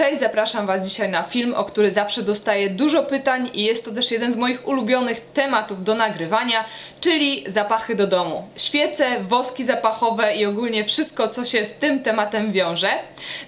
Cześć, zapraszam Was dzisiaj na film, o który zawsze dostaję dużo pytań i jest to też jeden z moich ulubionych tematów do nagrywania, czyli zapachy do domu. Świece, woski zapachowe i ogólnie wszystko, co się z tym tematem wiąże.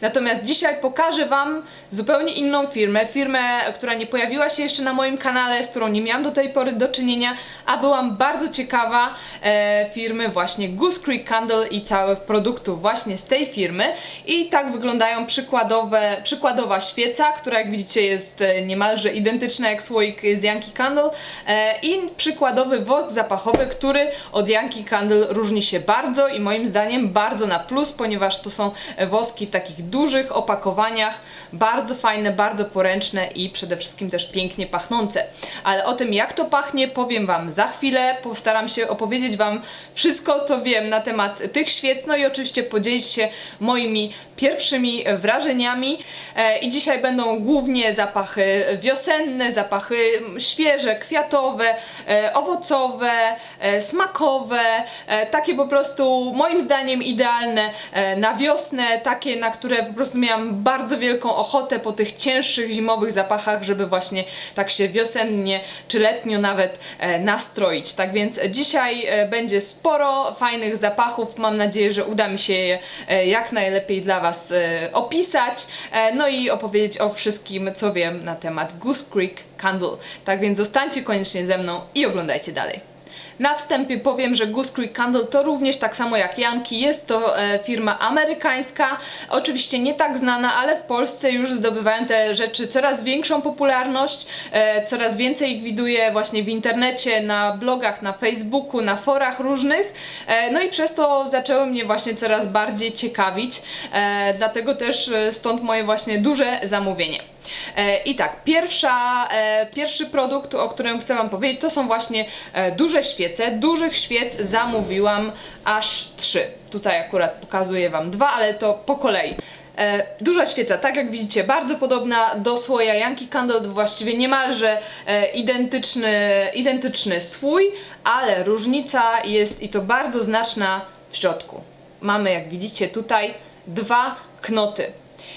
Natomiast dzisiaj pokażę Wam zupełnie inną firmę, firmę, która nie pojawiła się jeszcze na moim kanale, z którą nie miałam do tej pory do czynienia, a byłam bardzo ciekawa e, firmy właśnie Goose Creek Candle i całych produktów właśnie z tej firmy. I tak wyglądają przykładowe, przykładowa świeca, która jak widzicie jest e, niemalże identyczna jak słoik z Yankee Candle e, i przykładowy wosk zapachowy, który od Yankee Candle różni się bardzo i moim zdaniem bardzo na plus, ponieważ to są woski w takich dużych opakowaniach, bardzo fajne, bardzo poręczne i przede wszystkim też pięknie pachnące. Ale o tym jak to pachnie powiem Wam za chwilę, postaram się opowiedzieć Wam wszystko co wiem na temat tych świec, no i oczywiście podzielić się moimi pierwszymi wrażeniami. E, I dzisiaj będą głównie zapachy wiosenne, zapachy świeże, kwiatowe, e, owocowe, e, smakowe, takie po prostu moim zdaniem idealne na wiosnę, takie na które po prostu miałam bardzo wielką ochotę po tych cięższych zimowych zapachach, żeby właśnie tak się wiosennie czy letnio nawet nastroić. Tak więc dzisiaj będzie sporo fajnych zapachów. Mam nadzieję, że uda mi się je jak najlepiej dla Was opisać. No i opowiedzieć o wszystkim, co wiem na temat Goose Creek Candle. Tak więc zostańcie koniecznie ze mną i oglądajcie dalej. Na wstępie powiem, że Goose Creek Candle to również tak samo jak Yankee, jest to e, firma amerykańska, oczywiście nie tak znana, ale w Polsce już zdobywają te rzeczy coraz większą popularność, e, coraz więcej ich widuję właśnie w internecie, na blogach, na Facebooku, na forach różnych, e, no i przez to zaczęły mnie właśnie coraz bardziej ciekawić, dlatego też stąd moje właśnie duże zamówienie. E, I tak, pierwsza, e, pierwszy produkt, o którym chcę Wam powiedzieć, to są właśnie e, duże świece. Dużych świec zamówiłam aż trzy. Tutaj akurat pokazuję Wam dwa, ale to po kolei. Duża świeca, tak jak widzicie, bardzo podobna do słoja Yankee Candle, właściwie niemalże identyczny, identyczny słój, ale różnica jest i to bardzo znaczna w środku. Mamy, jak widzicie tutaj, dwa knoty.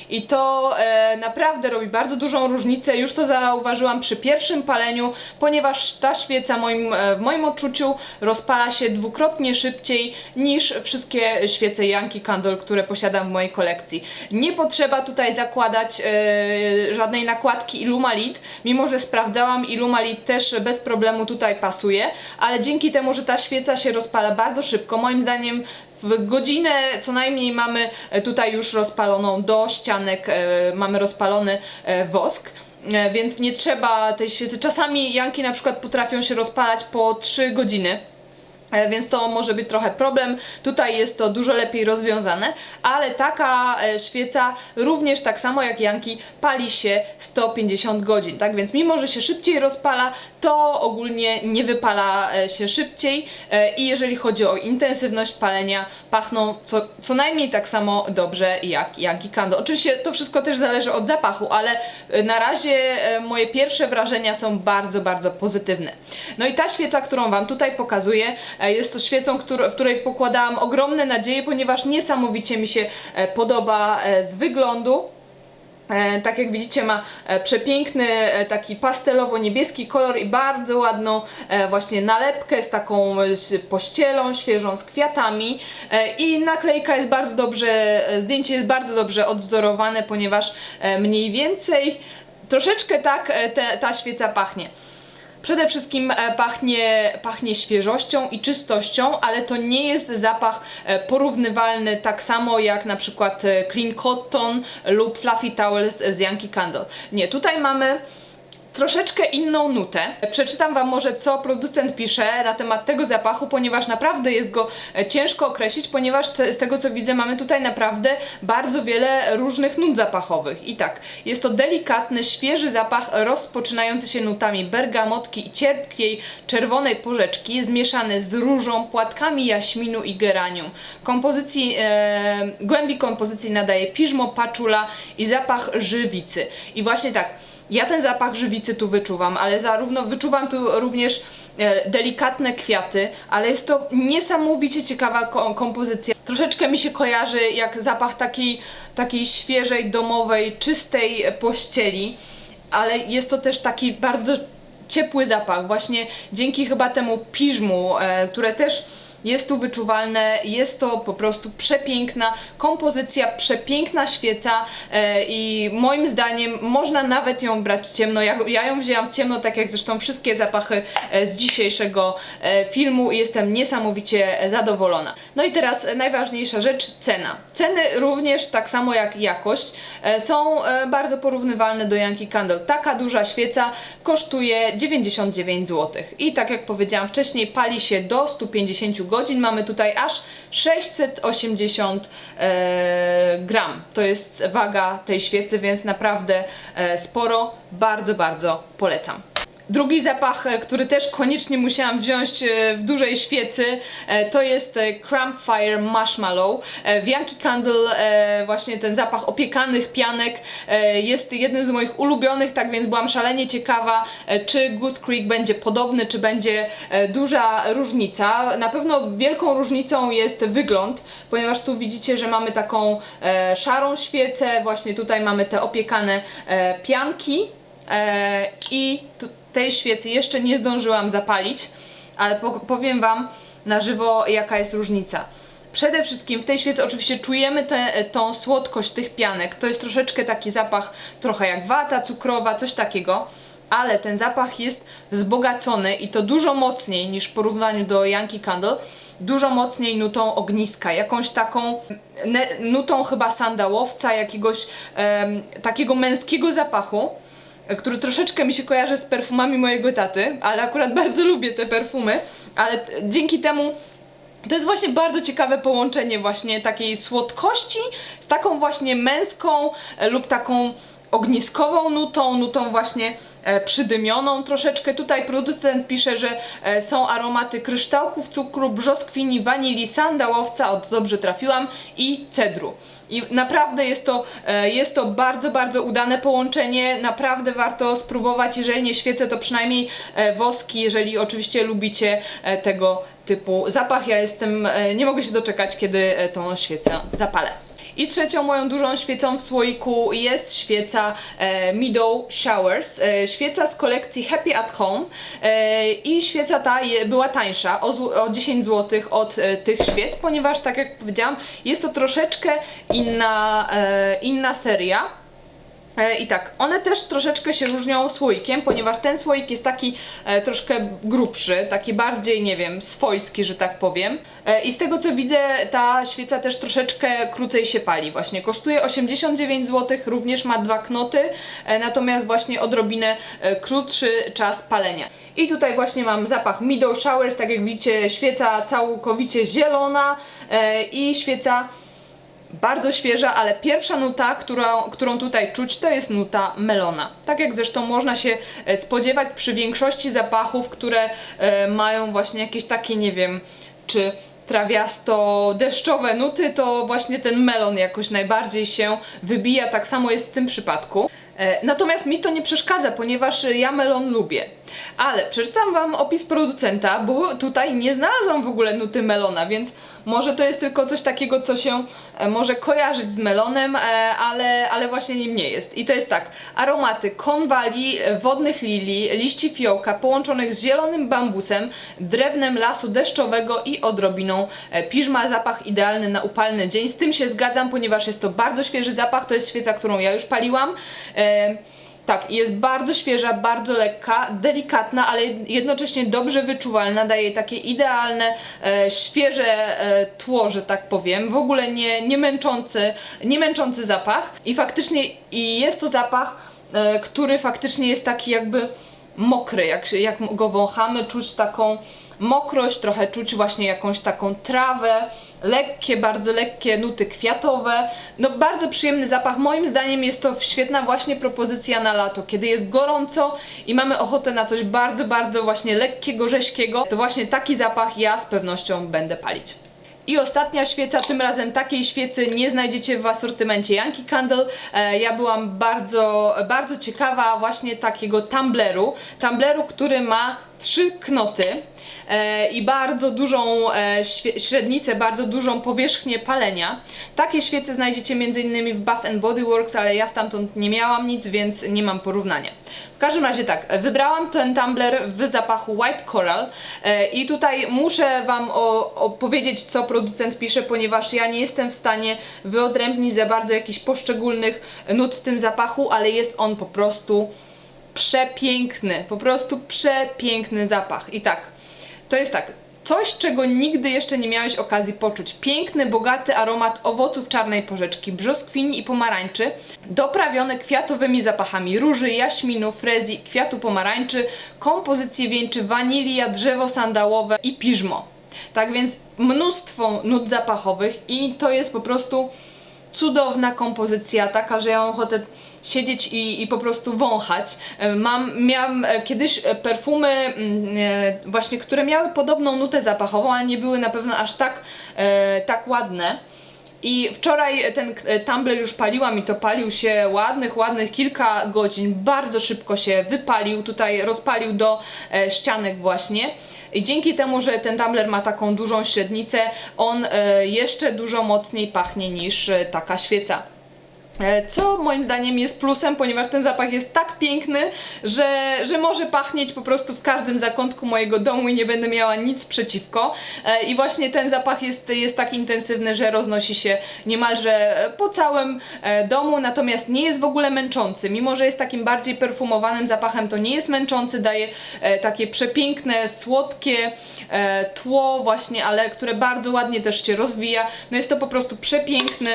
I to e, naprawdę robi bardzo dużą różnicę. Już to zauważyłam przy pierwszym paleniu, ponieważ ta świeca moim, e, w moim odczuciu rozpala się dwukrotnie szybciej niż wszystkie świece Yankee Candle, które posiadam w mojej kolekcji. Nie potrzeba tutaj zakładać e, żadnej nakładki Illumalit, mimo że sprawdzałam Illumalit też bez problemu tutaj pasuje, ale dzięki temu, że ta świeca się rozpala bardzo szybko, moim zdaniem w godzinę co najmniej mamy e, tutaj już rozpaloną do ścianek, e, mamy rozpalony e, wosk więc nie trzeba tej świecy. Czasami janki na przykład potrafią się rozpalać po 3 godziny. E, więc to może być trochę problem. Tutaj jest to dużo lepiej rozwiązane, ale taka e, świeca również tak samo jak Janki pali się 150 godzin, tak więc mimo, że się szybciej rozpala, to ogólnie nie wypala e, się szybciej i jeżeli chodzi o intensywność palenia, pachną co, co najmniej tak samo dobrze jak Yankee Candle. Oczywiście to wszystko też zależy od zapachu, ale na razie moje pierwsze wrażenia są bardzo, bardzo pozytywne. No i ta świeca, którą Wam tutaj pokazuję, jest to świecą, w której pokładałam ogromne nadzieje, ponieważ niesamowicie mi się e, podoba e, z wyglądu. Tak jak widzicie ma przepiękny taki pastelowo-niebieski kolor i bardzo ładną właśnie nalepkę z taką pościelą świeżą, z kwiatami i naklejka jest bardzo dobrze, zdjęcie jest bardzo dobrze odwzorowane, ponieważ mniej więcej troszeczkę tak ta świeca pachnie. Przede wszystkim e, pachnie, pachnie świeżością i czystością, ale to nie jest zapach e, porównywalny tak samo jak na przykład e, Clean Cotton lub Fluffy Towels z Yankee Candle. Nie, tutaj mamy troszeczkę inną nutę. Przeczytam Wam może, co producent pisze na temat tego zapachu, ponieważ naprawdę jest go e, ciężko określić, ponieważ te, z tego co widzę, mamy tutaj naprawdę bardzo wiele różnych nut zapachowych. I tak, jest to delikatny, świeży zapach rozpoczynający się nutami bergamotki i cierpkiej czerwonej porzeczki, zmieszany z różą, płatkami jaśminu i geranium. Kompozycji, e, głębi kompozycji nadaje piżmo, paczula i zapach żywicy. I właśnie tak, Ja ten zapach żywicy tu wyczuwam, ale zarówno wyczuwam tu również e, delikatne kwiaty, ale jest to niesamowicie ciekawa ko- kompozycja. Troszeczkę mi się kojarzy jak zapach takiej, takiej świeżej, domowej, czystej pościeli, ale jest to też taki bardzo ciepły zapach, właśnie dzięki chyba temu piżmu, e, które też jest tu wyczuwalne, jest to po prostu przepiękna kompozycja, przepiękna świeca e, i moim zdaniem można nawet ją brać ciemno. Ja, ja ją wzięłam ciemno, tak jak zresztą wszystkie zapachy e, z dzisiejszego e, filmu i jestem niesamowicie zadowolona. No i teraz najważniejsza rzecz, cena. Ceny również tak samo jak jakość są bardzo porównywalne do Yankee Candle. Taka duża świeca kosztuje 99 zł i tak jak powiedziałam wcześniej pali się do 150 godzin. Mamy tutaj aż 680 e, gram. To jest waga tej świecy, więc naprawdę e, sporo. Bardzo, bardzo polecam. Drugi zapach, e, który też koniecznie musiałam wziąć e, w dużej świecy, e, to jest e, Campfire Marshmallow. W Yankee Candle właśnie ten zapach opiekanych pianek jest jednym z moich ulubionych, tak więc byłam szalenie ciekawa, czy Goose Creek będzie podobny, czy będzie duża różnica. Na pewno wielką różnicą jest wygląd, ponieważ tu widzicie, że mamy taką szarą świecę, właśnie tutaj mamy te opiekane pianki. I tej świecy jeszcze nie zdążyłam zapalić, ale po, powiem Wam na żywo, jaka jest różnica. Przede wszystkim w tej świecy oczywiście czujemy tę tą słodkość tych pianek. To jest troszeczkę taki zapach, trochę jak wata cukrowa, coś takiego. Ale ten zapach jest wzbogacony i to dużo mocniej niż w porównaniu do Yankee Candle. Dużo mocniej nutą ogniska, jakąś taką nutą chyba sandałowca, jakiegoś em, takiego męskiego zapachu który troszeczkę mi się kojarzy z perfumami mojego taty, ale akurat bardzo lubię te perfumy, ale dzięki temu to jest właśnie bardzo ciekawe połączenie właśnie takiej słodkości z taką właśnie męską e, lub taką ogniskową nutą, nutą właśnie e, przydymioną troszeczkę. Tutaj producent pisze, że e, są aromaty kryształków cukru, brzoskwini, wanilii, sandałowca, o dobrze trafiłam, i cedru. I naprawdę jest to, e, jest to bardzo, bardzo udane połączenie. Naprawdę warto spróbować. Jeżeli nie świece, to przynajmniej e, woski, jeżeli oczywiście lubicie e, tego typu zapach. Ja jestem, nie mogę się doczekać, kiedy tą świecę zapalę. I trzecią moją dużą świecą w słoiku jest świeca e, Meadow Showers. E, świeca z kolekcji Happy at Home. E, I świeca ta była tańsza o, o 10 zł od tych świec, ponieważ tak jak powiedziałam, jest to troszeczkę inna, inna seria. E, I tak, one też troszeczkę się różnią słoikiem, ponieważ ten słoik jest taki e, troszkę grubszy, taki bardziej, nie wiem, swojski, że tak powiem. E, I z tego co widzę, ta świeca też troszeczkę krócej się pali. Właśnie kosztuje 89 zł, również ma dwa knoty, e, natomiast właśnie odrobinę e, krótszy czas palenia. I tutaj właśnie mam zapach Meadow Showers, tak jak widzicie, świeca całkowicie zielona e, i świeca bardzo świeża, ale pierwsza nuta, którą, którą tutaj czuć, to jest nuta melona. Tak jak zresztą można się e, spodziewać przy większości zapachów, które e, mają właśnie jakieś takie, nie wiem, czy trawiasto-deszczowe nuty, to właśnie ten melon jakoś najbardziej się wybija. Tak samo jest w tym przypadku. E, Natomiast mi to nie przeszkadza, ponieważ ja melon lubię. Ale przeczytam Wam opis producenta, bo tutaj nie znalazłam w ogóle nuty melona, więc może to jest tylko coś takiego, co się e, może kojarzyć z melonem, e, ale, ale właśnie nim nie jest. I to jest tak, aromaty konwali, e, wodnych lilii, liści fiołka połączonych z zielonym bambusem, drewnem lasu deszczowego i odrobiną piżma. Zapach idealny na upalny dzień. Z tym się zgadzam, ponieważ jest to bardzo świeży zapach, to jest świeca, którą ja już paliłam. Tak, jest bardzo świeża, bardzo lekka, delikatna, ale jednocześnie dobrze wyczuwalna, daje takie idealne, e, świeże e, tło, że tak powiem, w ogóle nie, nie, męczący, nie męczący zapach. I faktycznie i jest to zapach, e, który faktycznie jest taki jakby mokry, jak, jak go wąchamy, czuć taką mokrość, trochę czuć właśnie jakąś taką trawę, lekkie, bardzo lekkie nuty kwiatowe. No bardzo przyjemny zapach. Moim zdaniem jest to świetna właśnie propozycja na lato, kiedy jest gorąco i mamy ochotę na coś bardzo, bardzo właśnie lekkiego, rześkiego. To właśnie taki zapach ja z pewnością będę palić. I ostatnia świeca, tym razem takiej świecy nie znajdziecie w asortymencie Yankee Candle. E, ja byłam bardzo, bardzo ciekawa właśnie takiego tumbleru. Tumbleru, który ma trzy knoty e, i bardzo dużą e, średnicę, bardzo dużą powierzchnię palenia. Takie świece znajdziecie m.in. w Bath Body Works, ale ja stamtąd nie miałam nic, więc nie mam porównania. W każdym razie tak, wybrałam ten tumbler w zapachu White Coral e, i tutaj muszę Wam opowiedzieć, co producent pisze, ponieważ ja nie jestem w stanie wyodrębnić za bardzo jakichś poszczególnych nut w tym zapachu, ale jest on po prostu przepiękny, po prostu przepiękny zapach. I tak, to jest tak, coś czego nigdy jeszcze nie miałeś okazji poczuć. Piękny, bogaty aromat owoców czarnej porzeczki, brzoskwini i pomarańczy, doprawiony kwiatowymi zapachami róży, jaśminu, frezji, kwiatu pomarańczy, kompozycje wieńczy, wanilia, drzewo sandałowe i piżmo. Tak więc mnóstwo nut zapachowych i to jest po prostu cudowna kompozycja, taka, że ja mam ochotę siedzieć i, i po prostu wąchać. E, Mam, miałam e, kiedyś e, perfumy mm, właśnie, które miały podobną nutę zapachową, ale nie były na pewno aż tak, tak ładne. I wczoraj ten tumbler już paliłam i to palił się ładnych, ładnych kilka godzin. Bardzo szybko się wypalił, tutaj rozpalił do ścianek właśnie. I dzięki temu, że ten tumbler ma taką dużą średnicę, on jeszcze dużo mocniej pachnie niż taka świeca. E, Co moim zdaniem jest plusem, ponieważ ten zapach jest tak piękny, że, że może pachnieć po prostu w każdym zakątku mojego domu i nie będę miała nic przeciwko. E, I właśnie ten zapach jest, jest tak intensywny, że roznosi się niemalże po całym e, domu, natomiast nie jest w ogóle męczący. Mimo, że jest takim bardziej perfumowanym zapachem, to nie jest męczący, daje takie przepiękne, słodkie tło właśnie, ale które bardzo ładnie też się rozwija. No jest to po prostu przepiękny,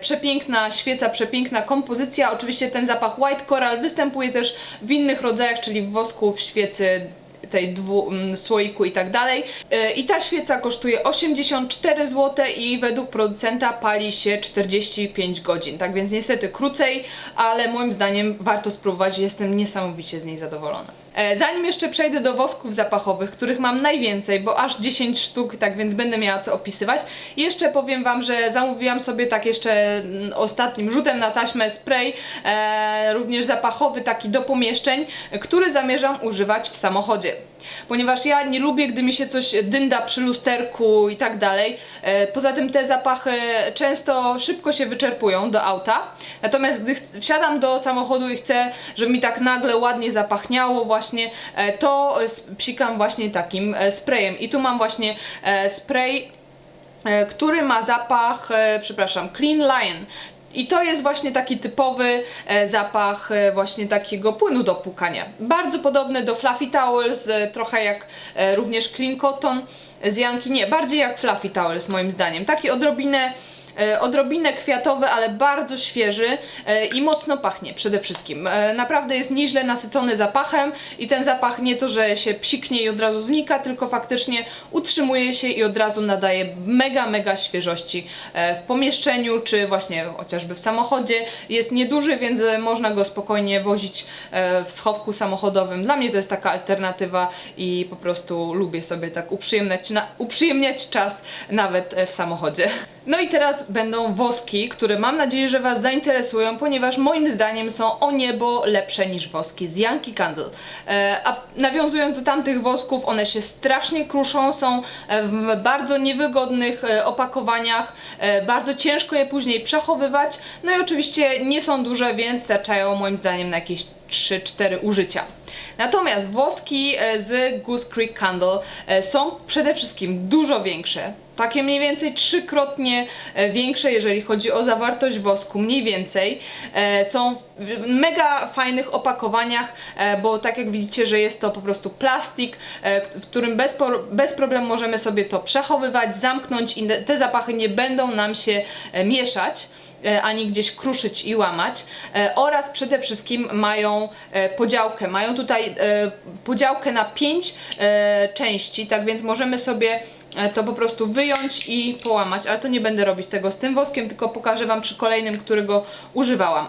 przepiękna świeca, przepiękna kompozycja. Oczywiście ten zapach White Coral występuje też w innych rodzajach, czyli w wosku, w świecy tej dwu, mm, słoiku i tak dalej. E, I ta świeca kosztuje 84 zł i według producenta pali się 45 godzin. Tak więc niestety krócej, ale moim zdaniem warto spróbować. Jestem niesamowicie z niej zadowolona. E, Zanim jeszcze przejdę do wosków zapachowych, których mam najwięcej, bo aż 10 sztuk, tak więc będę miała co opisywać, jeszcze powiem Wam, że zamówiłam sobie tak jeszcze mm, ostatnim rzutem na taśmę spray, e, również zapachowy taki do pomieszczeń, który zamierzam używać w samochodzie. Ponieważ ja nie lubię, gdy mi się coś dynda przy lusterku i tak dalej. E, Poza tym te zapachy często szybko się wyczerpują do auta. Natomiast gdy wsiadam do samochodu i chcę, żeby mi tak nagle ładnie zapachniało właśnie, e, to psikam właśnie takim e, sprayem. I tu mam właśnie spray który ma zapach, przepraszam, Clean Lion. I to jest właśnie taki typowy e, zapach e, właśnie takiego płynu do płukania. Bardzo podobny do Fluffy Towels, e, trochę jak również Clean Cotton z Janki. Nie, bardziej jak Fluffy Towels moim zdaniem. Taki odrobinę odrobinę kwiatowy, ale bardzo świeży e, i mocno pachnie przede wszystkim. E, Naprawdę jest nieźle nasycony zapachem i ten zapach nie to, że się psiknie i od razu znika, tylko faktycznie utrzymuje się i od razu nadaje mega, mega świeżości e, w pomieszczeniu, czy właśnie chociażby w samochodzie. Jest nieduży, więc e, można go spokojnie wozić e, w schowku samochodowym. Dla mnie to jest taka alternatywa i po prostu lubię sobie tak uprzyjemniać, uprzyjemniać czas nawet e, w samochodzie. No i teraz będą woski, które mam nadzieję, że Was zainteresują, ponieważ moim zdaniem są o niebo lepsze niż woski z Yankee Candle. E, a nawiązując do tamtych wosków, one się strasznie kruszą, są e, w bardzo niewygodnych e, opakowaniach, bardzo ciężko je później przechowywać, no i oczywiście nie są duże, więc starczają moim zdaniem na jakieś 3-4 użycia. Natomiast woski z Goose Creek Candle są przede wszystkim dużo większe. Takie mniej więcej trzykrotnie e, większe, jeżeli chodzi o zawartość wosku, mniej więcej. E, Są w mega fajnych opakowaniach, e, bo tak jak widzicie, że jest to po prostu plastik, w którym bez, bez problemu możemy sobie to przechowywać, zamknąć i te zapachy nie będą nam się mieszać ani gdzieś kruszyć i łamać oraz przede wszystkim mają podziałkę. Mają tutaj podziałkę na pięć części, tak więc możemy sobie to po prostu wyjąć i połamać, ale to nie będę robić tego z tym woskiem, tylko pokażę Wam przy kolejnym, którego używałam.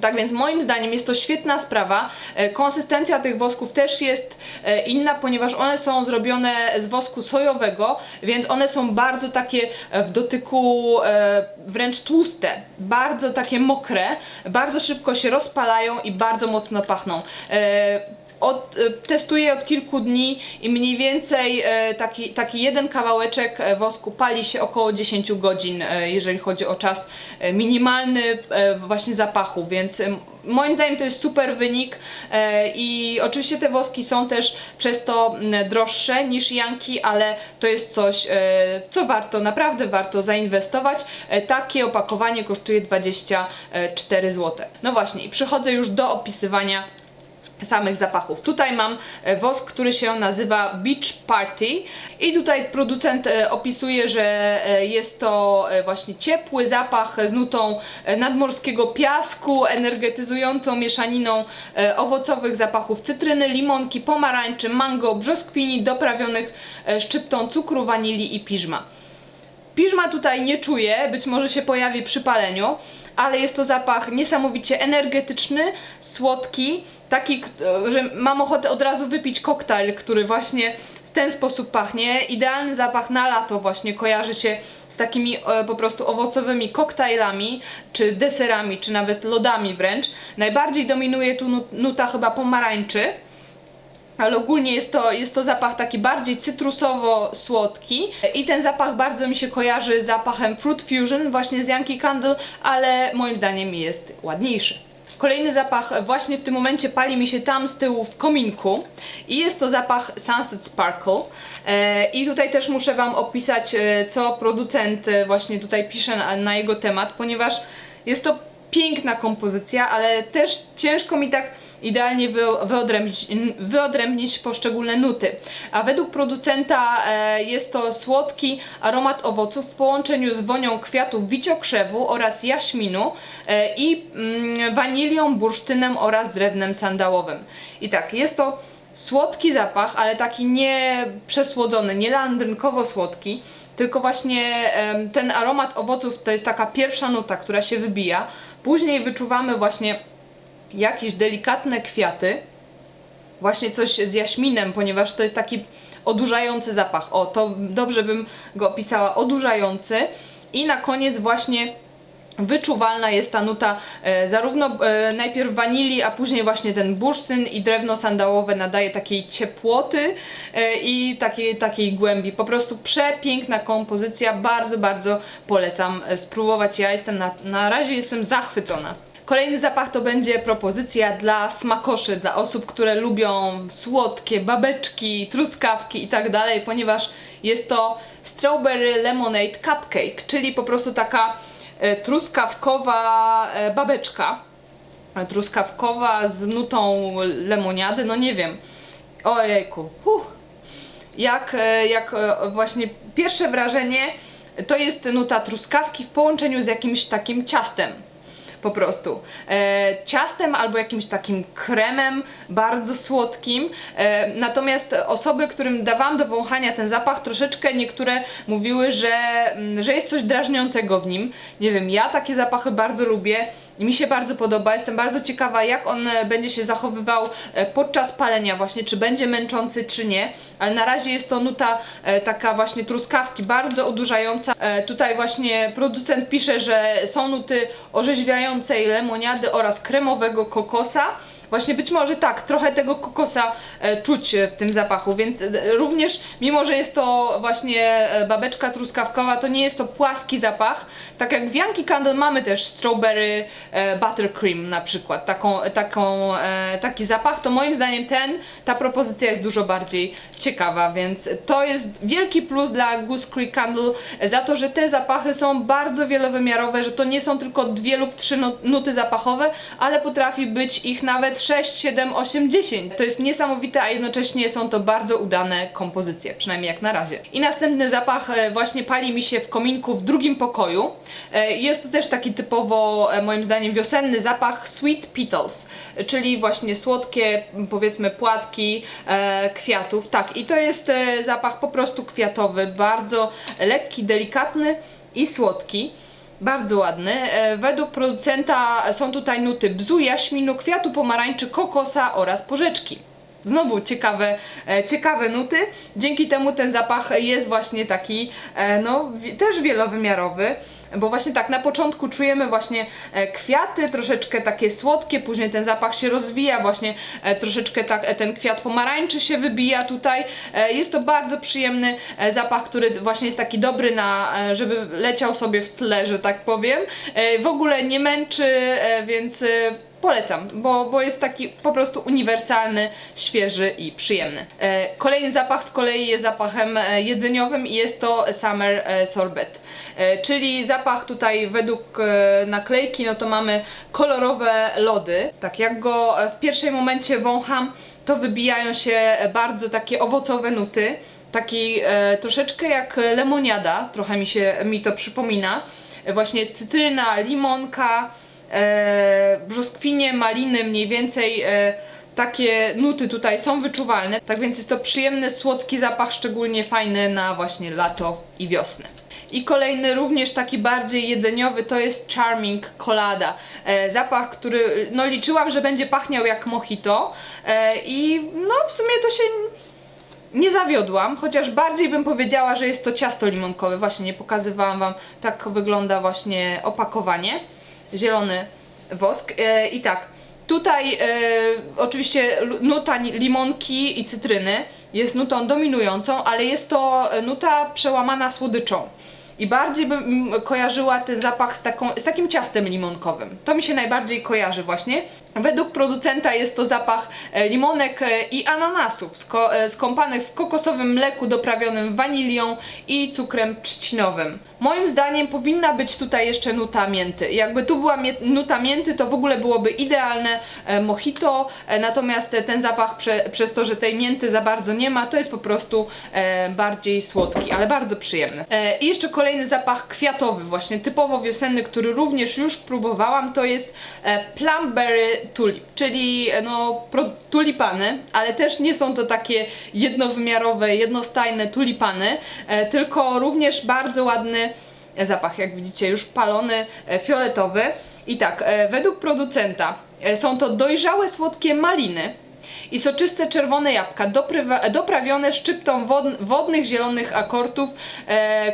Tak więc moim zdaniem jest to świetna sprawa. E, Konsystencja tych wosków też jest e, inna, ponieważ one są zrobione z wosku sojowego, więc one są bardzo takie e, w dotyku e, wręcz tłuste, bardzo takie mokre, bardzo szybko się rozpalają i bardzo mocno pachną. Od, e, testuję od kilku dni i mniej więcej e, taki, taki jeden kawałeczek e, wosku pali się około 10 godzin, jeżeli chodzi o czas minimalny właśnie zapachu, więc moim zdaniem to jest super wynik i oczywiście te woski są też przez to m, droższe niż Janki, ale to jest coś, co warto, naprawdę warto zainwestować. Takie opakowanie kosztuje 24 zł. No właśnie i przechodzę już do opisywania samych zapachów. Tutaj mam e, wosk, który się nazywa Beach Party i tutaj producent e, opisuje, że e, jest to właśnie ciepły zapach z nutą nadmorskiego piasku, energetyzującą mieszaniną owocowych zapachów cytryny, limonki, pomarańczy, mango, brzoskwini doprawionych szczyptą cukru, wanilii i piżma. Piżma tutaj nie czuję, być może się pojawi przy paleniu, ale jest to zapach niesamowicie energetyczny, słodki, taki, że mam ochotę od razu wypić koktajl, który właśnie w ten sposób pachnie. Idealny zapach na lato właśnie kojarzy się z takimi e, po prostu owocowymi koktajlami, czy deserami, czy nawet lodami wręcz. Najbardziej dominuje tu nu- nuta chyba pomarańczy ale ogólnie jest to, jest to zapach taki bardziej cytrusowo-słodki i ten zapach bardzo mi się kojarzy z zapachem Fruit Fusion właśnie z Yankee Candle, ale moim zdaniem jest ładniejszy. Kolejny zapach właśnie w tym momencie pali mi się tam z tyłu w kominku i jest to zapach Sunset Sparkle e, i tutaj też muszę Wam opisać e, co producent e, właśnie tutaj pisze na, na jego temat, ponieważ jest to piękna kompozycja, ale też ciężko mi tak idealnie wy- wyodrębnić, poszczególne nuty. A według producenta e, jest to słodki aromat owoców w połączeniu z wonią kwiatów wiciokrzewu oraz jaśminu e, i mm, wanilią, bursztynem oraz drewnem sandałowym. I tak, jest to słodki zapach, ale taki nie przesłodzony, nie landrynkowo słodki, tylko właśnie ten aromat owoców to jest taka pierwsza nuta, która się wybija. Później wyczuwamy właśnie jakieś delikatne kwiaty, właśnie coś z jaśminem, ponieważ to jest taki odurzający zapach. O, to dobrze bym go opisała, odurzający. I na koniec właśnie wyczuwalna jest ta nuta e, zarówno e, najpierw wanilii, a później właśnie ten bursztyn i drewno sandałowe nadaje takiej ciepłoty e, i takiej, takiej głębi. Po prostu przepiękna kompozycja, bardzo, bardzo polecam e, spróbować. Ja jestem na, na razie jestem zachwycona. Kolejny zapach to będzie propozycja dla smakoszy, dla osób, które lubią słodkie babeczki, truskawki i tak dalej, ponieważ jest to Strawberry Lemonade Cupcake, czyli po prostu taka e, truskawkowa e, babeczka. E, Truskawkowa z nutą lemoniady, no nie wiem. Ojejku. Huh. Jak, jak właśnie pierwsze wrażenie to jest nuta truskawki w połączeniu z jakimś takim ciastem po prostu. E, ciastem albo jakimś takim kremem bardzo słodkim. E, natomiast osoby, którym dawałam do wąchania ten zapach, troszeczkę niektóre mówiły, że, mm, że jest coś drażniącego w nim. Nie wiem, ja takie zapachy bardzo lubię i mi się bardzo podoba. Jestem bardzo ciekawa, jak on e, będzie się zachowywał e, podczas palenia, właśnie, czy będzie męczący, czy nie. Ale na razie jest to nuta e, taka właśnie truskawki, bardzo odurzająca. Tutaj właśnie producent pisze, że są nuty orzeźwiającej lemoniady oraz kremowego kokosa. Właśnie być może tak, trochę tego kokosa e, czuć e, w tym zapachu, więc e, również, mimo że jest to właśnie babeczka truskawkowa, to nie jest to płaski zapach. Tak jak w Yankee Candle mamy też strawberry buttercream na przykład, taką, taką, taki zapach, to moim zdaniem ten, ta propozycja jest dużo bardziej ciekawa, więc to jest wielki plus dla Goose Creek Candle za to, że te zapachy są bardzo wielowymiarowe, że to nie są tylko dwie lub trzy nu- nuty zapachowe, ale potrafi być ich nawet 6, 7, 8, 10. To jest niesamowite, a jednocześnie są to bardzo udane kompozycje, przynajmniej jak na razie. I następny zapach e, właśnie pali mi się w kominku w drugim pokoju. E, Jest to też taki typowo, e, moim zdaniem, wiosenny zapach Sweet Petals, czyli właśnie słodkie, powiedzmy, płatki kwiatów. Tak, i to jest zapach po prostu kwiatowy, bardzo lekki, delikatny i słodki. Bardzo ładny. E, Według producenta są tutaj nuty bzu, jaśminu, kwiatu pomarańczy, kokosa oraz porzeczki. Znowu ciekawe, e, ciekawe nuty. Dzięki temu ten zapach jest właśnie taki, e, no też wielowymiarowy. Bo właśnie tak, na początku czujemy właśnie e, kwiaty, troszeczkę takie słodkie, później ten zapach się rozwija, właśnie e, troszeczkę tak, e, ten kwiat pomarańczy się wybija tutaj. Jest to bardzo przyjemny zapach, który właśnie jest taki dobry na, żeby leciał sobie w tle, że tak powiem. W ogóle nie męczy, więc Polecam, bo, bo jest taki po prostu uniwersalny, świeży i przyjemny. E, kolejny zapach z kolei jest zapachem e, jedzeniowym i jest to Summer e, Sorbet. Czyli zapach tutaj według naklejki, no to mamy kolorowe lody. Tak, jak go w pierwszym momencie wącham, to wybijają się bardzo takie owocowe nuty. Taki troszeczkę jak lemoniada, trochę mi się mi to przypomina. Właśnie cytryna, limonka, brzoskwinie, maliny, mniej więcej e, takie nuty tutaj są wyczuwalne. Tak więc jest to przyjemny, słodki zapach, szczególnie fajny na właśnie lato i wiosnę. I kolejny również taki bardziej jedzeniowy to jest Charming Colada. E, zapach, który no liczyłam, że będzie pachniał jak mojito e, i no w sumie to się nie zawiodłam, chociaż bardziej bym powiedziała, że jest to ciasto limonkowe. Właśnie nie pokazywałam wam, tak wygląda właśnie opakowanie. Zielony wosk. E, I tak, tutaj e, oczywiście nuta limonki i cytryny jest nutą dominującą, ale jest to nuta przełamana słodyczą. I bardziej bym kojarzyła ten zapach z, taką, z takim ciastem limonkowym. To mi się najbardziej kojarzy właśnie. Według producenta jest to zapach e, limonek i ananasów skąpanych w kokosowym mleku doprawionym wanilią i cukrem trzcinowym. Moim zdaniem powinna być tutaj jeszcze nuta mięty. Jakby tu była nuta mięty, to w ogóle byłoby idealne e, mojito, e, natomiast e, ten zapach prze- przez to, że tej mięty za bardzo nie ma, to jest po prostu bardziej słodki, ale bardzo przyjemny. I jeszcze kolejny zapach kwiatowy, właśnie typowo wiosenny, który również już próbowałam, to jest Plumberry Tulip, czyli no, tulipany, ale też nie są to takie jednowymiarowe, jednostajne tulipany, tylko również bardzo ładny zapach, jak widzicie, już palony, e, fioletowy. I tak, e, według producenta e, są to dojrzałe, słodkie maliny, i soczyste czerwone jabłka doprawione szczyptą wod- wodnych zielonych akortów.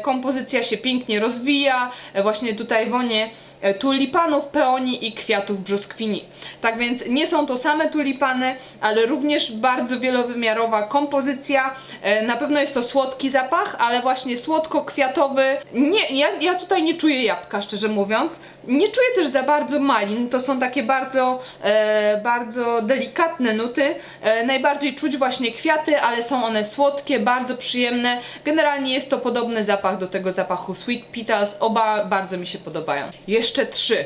Kompozycja się pięknie rozwija, właśnie tutaj wonie tulipanów, peonii i kwiatów brzoskwini. Tak więc nie są to same tulipany, ale również bardzo wielowymiarowa kompozycja. E, na pewno jest to słodki zapach, ale właśnie słodko-kwiatowy. Nie, ja, ja tutaj nie czuję jabłka, szczerze mówiąc. Nie czuję też za bardzo malin, to są takie bardzo, e, bardzo delikatne nuty. E, najbardziej czuć właśnie kwiaty, ale są one słodkie, bardzo przyjemne. Generalnie jest to podobny zapach do tego zapachu Sweet Petals. Oba bardzo mi się podobają. Jeszcze trzy.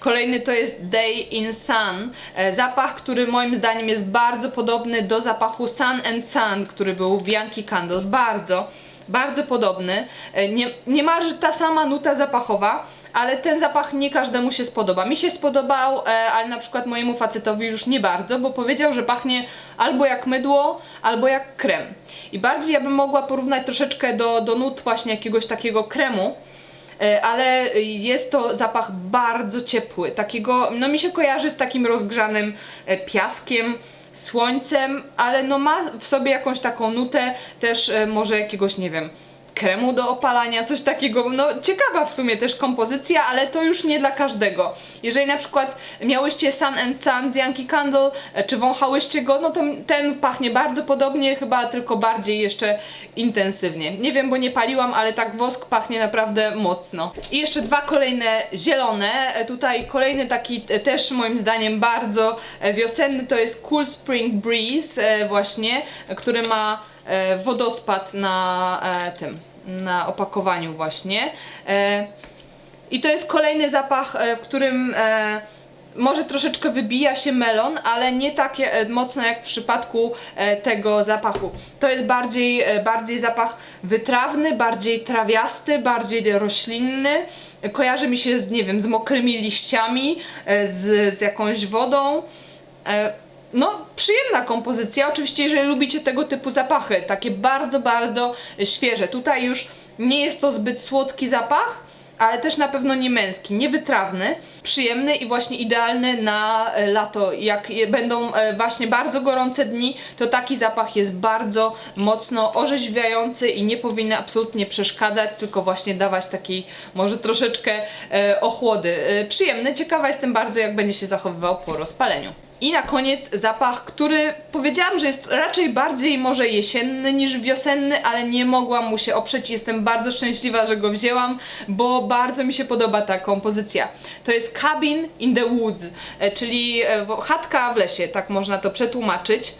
Kolejny to jest Day in Sun. E, Zapach, który moim zdaniem jest bardzo podobny do zapachu Sun and Sun, który był w Yankee Candles. Bardzo, bardzo podobny. E, Nie, niemalże ta sama nuta zapachowa, ale ten zapach nie każdemu się spodoba. Mi się spodobał, e, ale na przykład mojemu facetowi już nie bardzo, bo powiedział, że pachnie albo jak mydło, albo jak krem. I bardziej ja bym mogła porównać troszeczkę do, do nut właśnie jakiegoś takiego kremu. E, ale jest to zapach bardzo ciepły, takiego, no mi się kojarzy z takim rozgrzanym e, piaskiem, słońcem, ale no ma w sobie jakąś taką nutę też e, może jakiegoś, nie wiem, kremu do opalania, coś takiego, no ciekawa w sumie też kompozycja, ale to już nie dla każdego. Jeżeli na przykład miałyście Sun and Sun z Yankee Candle, e, czy wąchałyście go, no to ten pachnie bardzo podobnie, chyba tylko bardziej jeszcze intensywnie. Nie wiem, bo nie paliłam, ale tak wosk pachnie naprawdę mocno. I jeszcze dwa kolejne zielone. E, Tutaj kolejny taki e, też moim zdaniem bardzo wiosenny, to jest Cool Spring Breeze właśnie, który ma wodospad na tym, na opakowaniu właśnie. E, I to jest kolejny zapach, e, w którym e, może troszeczkę wybija się melon, ale nie tak mocno jak w przypadku tego zapachu. To jest bardziej, bardziej zapach wytrawny, bardziej trawiasty, bardziej roślinny. Kojarzy mi się z, nie wiem, z mokrymi liściami, z, z jakąś wodą. No, przyjemna kompozycja. Oczywiście, jeżeli lubicie tego typu zapachy, takie bardzo, bardzo świeże. Tutaj już nie jest to zbyt słodki zapach, ale też na pewno nie męski, niewytrawny, przyjemny i właśnie idealny na e, lato. Jak będą e, właśnie bardzo gorące dni, to taki zapach jest bardzo mocno orzeźwiający i nie powinien absolutnie przeszkadzać, tylko właśnie dawać takiej może troszeczkę e, ochłody. Przyjemny, ciekawa jestem bardzo, jak będzie się zachowywał po rozpaleniu. I na koniec zapach, który powiedziałam, że jest raczej bardziej może jesienny niż wiosenny, ale nie mogłam mu się oprzeć jestem bardzo szczęśliwa, że go wzięłam, bo bardzo mi się podoba ta kompozycja. To jest Cabin in the Woods, e, czyli e, chatka w lesie, tak można to przetłumaczyć.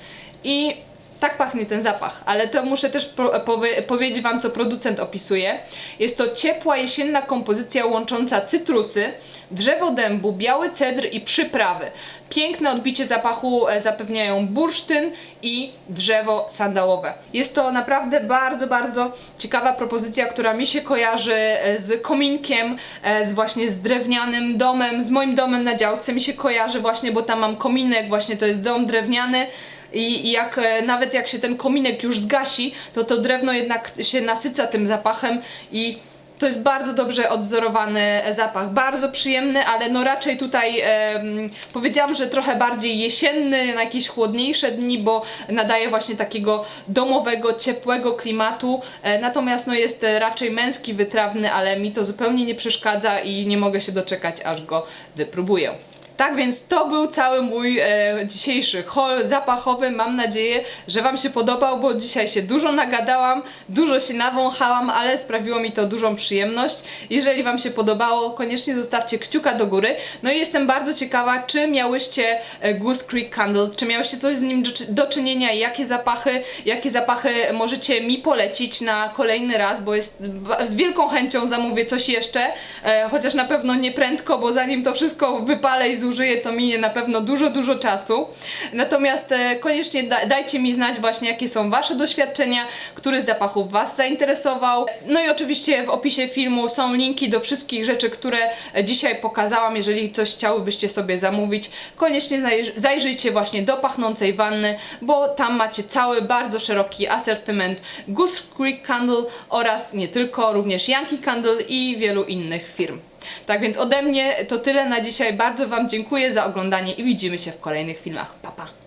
I tak pachnie ten zapach, ale to muszę też powie, powiedzieć Wam, co producent opisuje. Jest to ciepła jesienna kompozycja łącząca cytrusy, drzewo dębu, biały cedr i przyprawy. Piękne odbicie zapachu e, zapewniają bursztyn i drzewo sandałowe. Jest to naprawdę bardzo, bardzo ciekawa propozycja, która mi się kojarzy e, z kominkiem, e, z właśnie z drewnianym domem, z moim domem na działce mi się kojarzy właśnie, bo tam mam kominek, właśnie to jest dom drewniany. I jak e, nawet jak się ten kominek już zgasi, to to drewno jednak się nasyca tym zapachem i to jest bardzo dobrze odzorowany zapach, bardzo przyjemny, ale no raczej tutaj em, powiedziałam, że trochę bardziej jesienny, na jakieś chłodniejsze dni, bo nadaje właśnie takiego domowego, ciepłego klimatu. E, natomiast no jest e, raczej męski, wytrawny, ale mi to zupełnie nie przeszkadza i nie mogę się doczekać, aż go wypróbuję. Tak więc to był cały mój e, dzisiejszy haul zapachowy. Mam nadzieję, że Wam się podobał, bo dzisiaj się dużo nagadałam, dużo się nawąchałam, ale sprawiło mi to dużą przyjemność. Jeżeli Wam się podobało, koniecznie zostawcie kciuka do góry. No i jestem bardzo ciekawa, czy miałyście e, Goose Creek Candle, czy miałyście coś z nim do, do czynienia, jakie zapachy, jakie zapachy możecie mi polecić na kolejny raz, bo jest z wielką chęcią zamówię coś jeszcze, e, chociaż na pewno nie prędko, bo zanim to wszystko wypalę i zużyję, to minie na pewno dużo, dużo czasu. Natomiast e, koniecznie da, dajcie mi znać właśnie, jakie są Wasze doświadczenia, który z zapachów Was zainteresował. No i oczywiście w opisie filmu są linki do wszystkich rzeczy, które e, dzisiaj pokazałam. Jeżeli coś chciałybyście sobie zamówić, koniecznie zaj- zajrzyjcie właśnie do pachnącej wanny, bo tam macie cały bardzo szeroki asortyment Goose Creek Candle oraz nie tylko, również Yankee Candle i wielu innych firm. Tak więc ode mnie to tyle na dzisiaj. Bardzo Wam dziękuję za oglądanie i widzimy się w kolejnych filmach. Pa!